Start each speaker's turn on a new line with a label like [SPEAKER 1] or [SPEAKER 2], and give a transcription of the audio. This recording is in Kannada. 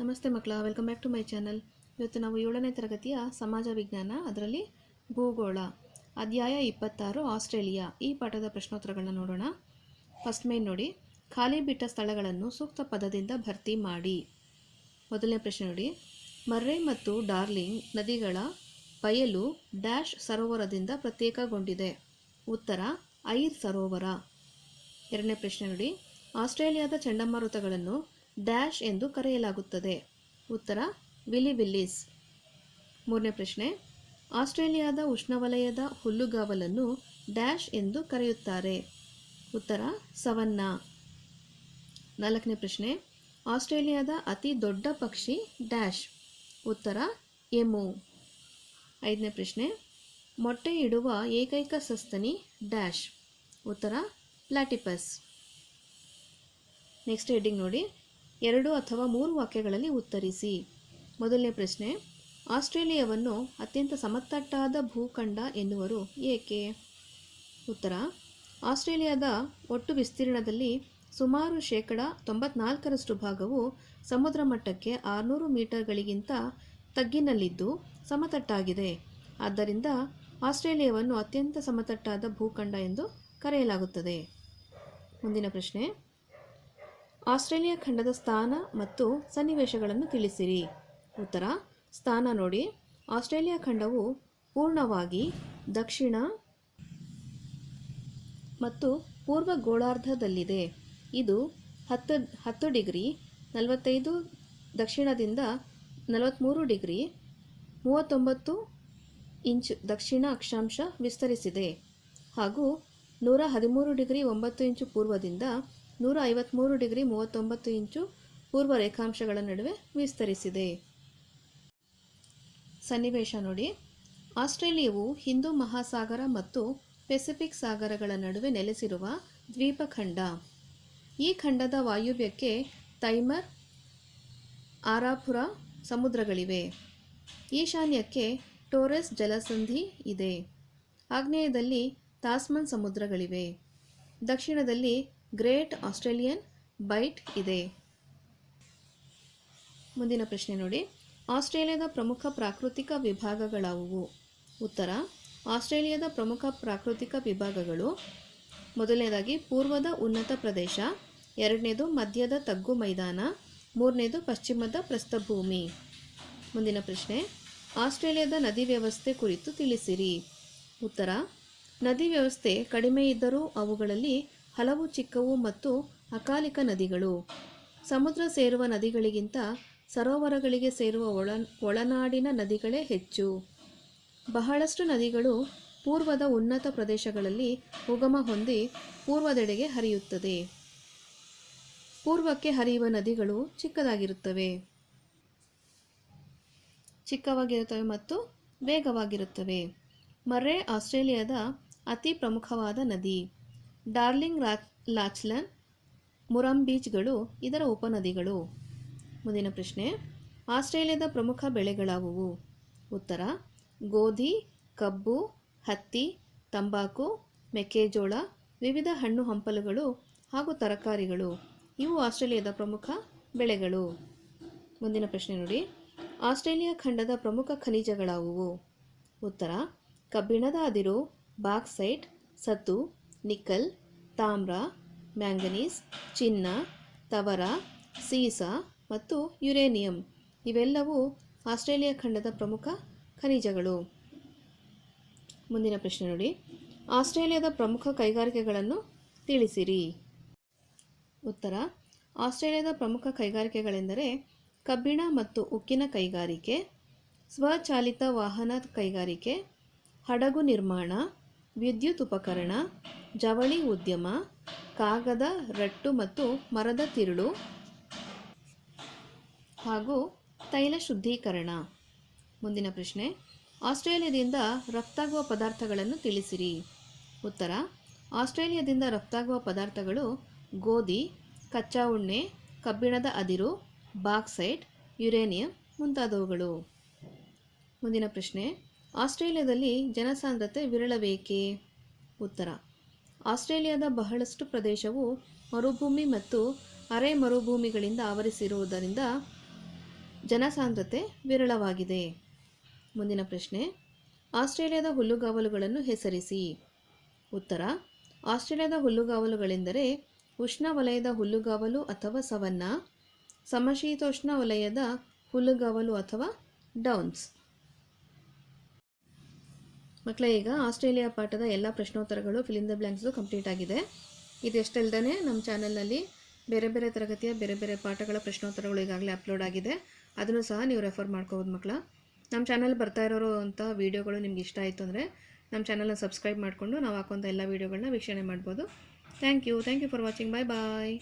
[SPEAKER 1] ನಮಸ್ತೆ ಮಕ್ಕಳ welcome back to my channel ಇವತ್ತು ನಾವು ಏಳನೇ ತರಗತಿಯ ಸಮಾಜ ವಿಜ್ಞಾನ, ಅದರಲ್ಲಿ ಭೂಗೋಳ, ಅಧ್ಯಾಯ ಇಪ್ಪತ್ತಾರು, ಆಸ್ಟ್ರೇಲಿಯಾ, ಈ ಪಾಠದ ಪ್ರಶ್ನೋತ್ತರಗಳನ್ನ ನೋಡೋಣ. ಫಸ್ಟ್ ಮೇನ್ ನೋಡಿ, ಖಾಲಿ ಬಿಟ್ಟ ಸ್ಥಳಗಳನ್ನು ಸೂಕ್ತ ಪದದಿಂದ ಭರ್ತಿ ಮಾಡಿ. ಮೊದಲನೇ ಪ್ರಶ್ನೆ ನೋಡಿ, ಮರ್ರೆ ಮತ್ತು ಡಾರ್ಲಿಂಗ್ ನದಿಗಳ ಬಯಲು ಡ್ಯಾಶ್ ಸರೋವರದಿಂದ ಪ್ರತ್ಯೇಕಗೊಂಡಿದೆ. ಉತ್ತರ, ಐರ್ ಸರೋವರ. ಎರಡನೇ ಪ್ರಶ್ನೆ ನೋಡಿ, ಆಸ್ಟ್ರೇಲಿಯಾದ ಚಂಡಮಾರುತಗಳನ್ನು ಡ್ಯಾಶ್ ಎಂದು ಕರೆಯಲಾಗುತ್ತದೆ. ಉತ್ತರ ವಿಲಿ ವಿಲ್ಲಿಸ್. ಮೂರನೇ ಪ್ರಶ್ನೆ, ಆಸ್ಟ್ರೇಲಿಯಾದ ಉಷ್ಣವಲಯದ ಹುಲ್ಲುಗಾವಲನ್ನು ಡ್ಯಾಶ್ ಎಂದು ಕರೆಯುತ್ತಾರೆ. ಉತ್ತರ ಸವನ್ನಾ ನಾಲ್ಕನೇ ಪ್ರಶ್ನೆ, ಆಸ್ಟ್ರೇಲಿಯಾದ ಅತಿ ದೊಡ್ಡ ಪಕ್ಷಿ ಡ್ಯಾಶ್. ಉತ್ತರ, ಎಮು. ಐದನೇ ಪ್ರಶ್ನೆ ಮೊಟ್ಟೆ ಇಡುವ ಏಕೈಕ ಸಸ್ತನಿ ಡ್ಯಾಶ್. ಉತ್ತರ, ಪ್ಲಾಟಿಪಸ್. ನೆಕ್ಸ್ಟ್ ಹೆಡ್ಡಿಂಗ್ ನೋಡಿ. ಎರಡು ಅಥವಾ ಮೂರು ವಾಕ್ಯಗಳಲ್ಲಿ ಉತ್ತರಿಸಿ. ಮೊದಲನೇ ಪ್ರಶ್ನೆ, ಆಸ್ಟ್ರೇಲಿಯಾವನ್ನು ಅತ್ಯಂತ ಸಮತಟ್ಟಾದ ಭೂಖಂಡ ಎನ್ನುವರು ಏಕೆ? ಉತ್ತರ, ಆಸ್ಟ್ರೇಲಿಯಾದ ಒಟ್ಟು ವಿಸ್ತೀರ್ಣದಲ್ಲಿ ಸುಮಾರು ಶೇಕಡ ತೊಂಬತ್ನಾಲ್ಕರಷ್ಟು ಭಾಗವು ಸಮುದ್ರ ಮಟ್ಟಕ್ಕೆ ಆರುನೂರು ಮೀಟರ್ಗಳಿಗಿಂತ ತಗ್ಗಿನಲ್ಲಿದ್ದು ಸಮತಟ್ಟಾಗಿದೆ. ಆದ್ದರಿಂದ ಆಸ್ಟ್ರೇಲಿಯಾವನ್ನು ಅತ್ಯಂತ ಸಮತಟ್ಟಾದ ಭೂಖಂಡ ಎಂದು ಕರೆಯಲಾಗುತ್ತದೆ. ಮುಂದಿನ ಪ್ರಶ್ನೆ ಆಸ್ಟ್ರೇಲಿಯಾ ಖಂಡದ ಸ್ಥಾನ ಮತ್ತು ಸನ್ನಿವೇಶಗಳನ್ನು ತಿಳಿಸಿರಿ. ಉತ್ತರ, ಸ್ಥಾನ ನೋಡಿ. ಆಸ್ಟ್ರೇಲಿಯಾ ಖಂಡವು ಪೂರ್ಣವಾಗಿ ದಕ್ಷಿಣ ಮತ್ತು ಪೂರ್ವ ಗೋಳಾರ್ಧದಲ್ಲಿದೆ. ಇದು ಹತ್ತು ಹತ್ತು ಡಿಗ್ರಿ, ನಲವತ್ತೈದು ದಕ್ಷಿಣದಿಂದ ನಲವತ್ತ್ಮೂರು ಡಿಗ್ರಿ, ಮೂವತ್ತೊಂಬತ್ತು ಇಂಚ್ ದಕ್ಷಿಣ ಅಕ್ಷಾಂಶ ವಿಸ್ತರಿಸಿದೆ ಹಾಗೂ ನೂರ ಹದಿಮೂರು ಡಿಗ್ರಿ ಒಂಬತ್ತು ಇಂಚು ಪೂರ್ವದಿಂದ ನೂರ ಐವತ್ತ್ಮೂರು ಡಿಗ್ರಿ ಮೂವತ್ತೊಂಬತ್ತು ಇಂಚು ಪೂರ್ವ ರೇಖಾಂಶಗಳ ನಡುವೆ ವಿಸ್ತರಿಸಿದೆ. ಸನ್ನಿವೇಶ ನೋಡಿ. ಆಸ್ಟ್ರೇಲಿಯಾವು ಹಿಂದೂ ಮಹಾಸಾಗರ ಮತ್ತು ಪೆಸಿಫಿಕ್ ಸಾಗರಗಳ ನಡುವೆ ನೆಲೆಸಿರುವ ದ್ವೀಪಖಂಡ. ಈ ಖಂಡದ ವಾಯುವ್ಯಕ್ಕೆ ತೈಮರ್, ಆರಾಪುರ ಸಮುದ್ರಗಳಿವೆ. ಈಶಾನ್ಯಕ್ಕೆ ಟೋರೆಸ್ ಜಲಸಂಧಿ ಇದೆ. ಆಗ್ನೇಯದಲ್ಲಿ ತಾಸ್ಮನ್ ಸಮುದ್ರಗಳಿವೆ. ದಕ್ಷಿಣದಲ್ಲಿ ಗ್ರೇಟ್ ಆಸ್ಟ್ರೇಲಿಯನ್ ಬೈಟ್ ಇದೆ. ಮುಂದಿನ ಪ್ರಶ್ನೆ ನೋಡಿ. ಆಸ್ಟ್ರೇಲಿಯಾದ ಪ್ರಮುಖ ಪ್ರಾಕೃತಿಕ ವಿಭಾಗಗಳಾವುವು? ಉತ್ತರ, ಆಸ್ಟ್ರೇಲಿಯಾದ ಪ್ರಮುಖ ಪ್ರಾಕೃತಿಕ ವಿಭಾಗಗಳು. ಮೊದಲನೇದಾಗಿ, ಪೂರ್ವದ ಉನ್ನತ ಪ್ರದೇಶ. ಎರಡನೇದು, ಮಧ್ಯದ ತಗ್ಗು ಮೈದಾನ. ಮೂರನೇದು, ಪಶ್ಚಿಮದ ಪ್ರಸ್ಥಭೂಮಿ. ಮುಂದಿನ ಪ್ರಶ್ನೆ, ಆಸ್ಟ್ರೇಲಿಯಾದ ನದಿ ವ್ಯವಸ್ಥೆ ಕುರಿತು ತಿಳಿಸಿರಿ. ಉತ್ತರ, ನದಿ ವ್ಯವಸ್ಥೆ ಕಡಿಮೆ ಇದ್ದರೂ ಅವುಗಳಲ್ಲಿ ಹಲವು ಚಿಕ್ಕವು ಮತ್ತು ಅಕಾಲಿಕ ನದಿಗಳು. ಸಮುದ್ರ ಸೇರುವ ನದಿಗಳಿಗಿಂತ ಸರೋವರಗಳಿಗೆ ಸೇರುವ ಒಳ, ಒಳನಾಡಿನ ನದಿಗಳೇ ಹೆಚ್ಚು. ಬಹಳಷ್ಟು ನದಿಗಳು ಪೂರ್ವದ ಉನ್ನತ ಪ್ರದೇಶಗಳಲ್ಲಿ ಉಗಮ ಹೊಂದಿ ಪೂರ್ವದೆಡೆಗೆ ಹರಿಯುತ್ತದೆ. ಪೂರ್ವಕ್ಕೆ ಹರಿಯುವ ನದಿಗಳು ಚಿಕ್ಕದಾಗಿರುತ್ತವೆ. ಚಿಕ್ಕವಾಗಿರುತ್ತವೆ ಮತ್ತು ವೇಗವಾಗಿರುತ್ತವೆ. ಮರ್ರೆ ಆಸ್ಟ್ರೇಲಿಯಾದ ಅತಿ ಪ್ರಮುಖವಾದ ನದಿ. ಡಾರ್ಲಿಂಗ್ ರಾ, ಲಾಚ್ಲನ್, ಮುರಂಬೀಚ್ಗಳು ಇದರ ಉಪನದಿಗಳು. ಮುಂದಿನ ಪ್ರಶ್ನೆ, ಆಸ್ಟ್ರೇಲಿಯಾದ ಪ್ರಮುಖ ಬೆಳೆಗಳಾವುವು? ಉತ್ತರ, ಗೋಧಿ, ಕಬ್ಬು, ಹತ್ತಿ, ತಂಬಾಕು, ಮೆಕ್ಕೆಜೋಳ, ವಿವಿಧ ಹಣ್ಣು ಹಂಪಲುಗಳು ಹಾಗೂ ತರಕಾರಿಗಳು. ಇವು ಆಸ್ಟ್ರೇಲಿಯಾದ ಪ್ರಮುಖ ಬೆಳೆಗಳು. ಮುಂದಿನ ಪ್ರಶ್ನೆ ನೋಡಿ, ಆಸ್ಟ್ರೇಲಿಯಾ ಖಂಡದ ಪ್ರಮುಖ ಖನಿಜಗಳಾವುವು? ಉತ್ತರ, ಕಬ್ಬಿಣದ ಅದಿರು, ಬಾಕ್ಸೈಟ್ ಸತು ನಿಕ್ಕಲ್ ತಾಮ್ರ, ಮ್ಯಾಂಗನೀಸ್, ಚಿನ್ನ, ತವರ, ಸೀಸ ಮತ್ತು ಯುರೇನಿಯಂ. ಇವೆಲ್ಲವೂ ಆಸ್ಟ್ರೇಲಿಯಾ ಖಂಡದ ಪ್ರಮುಖ ಖನಿಜಗಳು. ಮುಂದಿನ ಪ್ರಶ್ನೆ ನೋಡಿ. ಆಸ್ಟ್ರೇಲಿಯಾದ ಪ್ರಮುಖ ಕೈಗಾರಿಕೆಗಳನ್ನು ತಿಳಿಸಿರಿ. ಉತ್ತರ. ಆಸ್ಟ್ರೇಲಿಯಾದ ಪ್ರಮುಖ ಕೈಗಾರಿಕೆಗಳೆಂದರೆ ಕಬ್ಬಿಣ ಮತ್ತು ಉಕ್ಕಿನ ಕೈಗಾರಿಕೆ, ಸ್ವಚಾಲಿತ ವಾಹನ ಕೈಗಾರಿಕೆ, ಹಡಗು ನಿರ್ಮಾಣ ವಿದ್ಯುತ್ ಉಪಕರಣ, ಜವಳಿ ಉದ್ಯಮ, ಕಾಗದ, ರಟ್ಟು ಮತ್ತು ಮರದ ತಿರುಳು ಹಾಗೂ ತೈಲ ಶುದ್ಧೀಕರಣ. ಮುಂದಿನ ಪ್ರಶ್ನೆ. ಆಸ್ಟ್ರೇಲಿಯಾದಿಂದ ರಫ್ತಾಗುವ ಪದಾರ್ಥಗಳನ್ನು ತಿಳಿಸಿರಿ. ಉತ್ತರ. ಆಸ್ಟ್ರೇಲಿಯಾದಿಂದ ರಫ್ತಾಗುವ ಪದಾರ್ಥಗಳು ಗೋಧಿ, ಕಚ್ಚಾ ಉಣ್ಣೆ, ಕಬ್ಬಿಣದ ಅದಿರು, ಬಾಕ್ಸೈಟ್, ಯುರೇನಿಯಂ ಮುಂತಾದವುಗಳು. ಮುಂದಿನ ಪ್ರಶ್ನೆ. ಆಸ್ಟ್ರೇಲಿಯಾದಲ್ಲಿ ಜನಸಾಂದ್ರತೆ ವಿರಳಬೇಕೇ ಉತ್ತರ. ಆಸ್ಟ್ರೇಲಿಯಾದ ಬಹಳಷ್ಟು ಪ್ರದೇಶವು ಮರುಭೂಮಿ ಮತ್ತು ಅರೆ ಮರುಭೂಮಿಗಳಿಂದ ಆವರಿಸಿರುವುದರಿಂದ ಜನಸಾಂದ್ರತೆ ವಿರಳವಾಗಿದೆ. ಮುಂದಿನ ಪ್ರಶ್ನೆ. ಆಸ್ಟ್ರೇಲಿಯಾದ ಹುಲ್ಲುಗಾವಲುಗಳನ್ನು ಹೆಸರಿಸಿ. ಉತ್ತರ. ಆಸ್ಟ್ರೇಲಿಯಾದ ಹುಲ್ಲುಗಾವಲುಗಳೆಂದರೆ ಉಷ್ಣವಲಯದ ಹುಲ್ಲುಗಾವಲು ಅಥವಾ ಸವನ್ನ ಸಮಶೀತೋಷ್ಣ ವಲಯದ ಹುಲ್ಲುಗಾವಲು ಅಥವಾ ಡೌನ್ಸ್. ಮಕ್ಕಳೇ ಈಗ ಆಸ್ಟ್ರೇಲಿಯಾ ಪಾಠದ ಎಲ್ಲ ಪ್ರಶ್ನೋತ್ತರಗಳು fill in the blanks complete ಆಗಿದೆ ಇದೆಷ್ಟಲ್ದೇ ನಮ್ಮ ಚಾನಲ್ನಲ್ಲಿ ಬೇರೆ ಬೇರೆ ತರಗತಿಯ ಬೇರೆ ಬೇರೆ ಪಾಠಗಳ ಪ್ರಶ್ನೋತ್ತರಗಳು ಈಗಾಗಲೇ ಅಪ್ಲೋಡ್ ಆಗಿದೆ. ಅದನ್ನು ಸಹ ನೀವು ರೆಫರ್ ಮಾಡ್ಕೋಬೋದು ಮಕ್ಕಳ ನಮ್ಮ ಚಾನಲ್ ಬರ್ತಾ ಇರೋರು ಅಂತ ವೀಡಿಯೋಗಳು ನಿಮ್ಗೆ ಇಷ್ಟ ಆಯಿತು ಅಂದರೆ ನಮ್ಮ ಚಾನಲ್ನ ಸಬ್ಸ್ಕ್ರೈಬ್ ಮಾಡಿಕೊಂಡು ನಾವು ಹಾಕುವಂಥ ಎಲ್ಲ ವೀಡಿಯೋಗಳನ್ನ ವೀಕ್ಷಣೆ ಮಾಡ್ಬೋದು. Thank you thank you for watching bye bye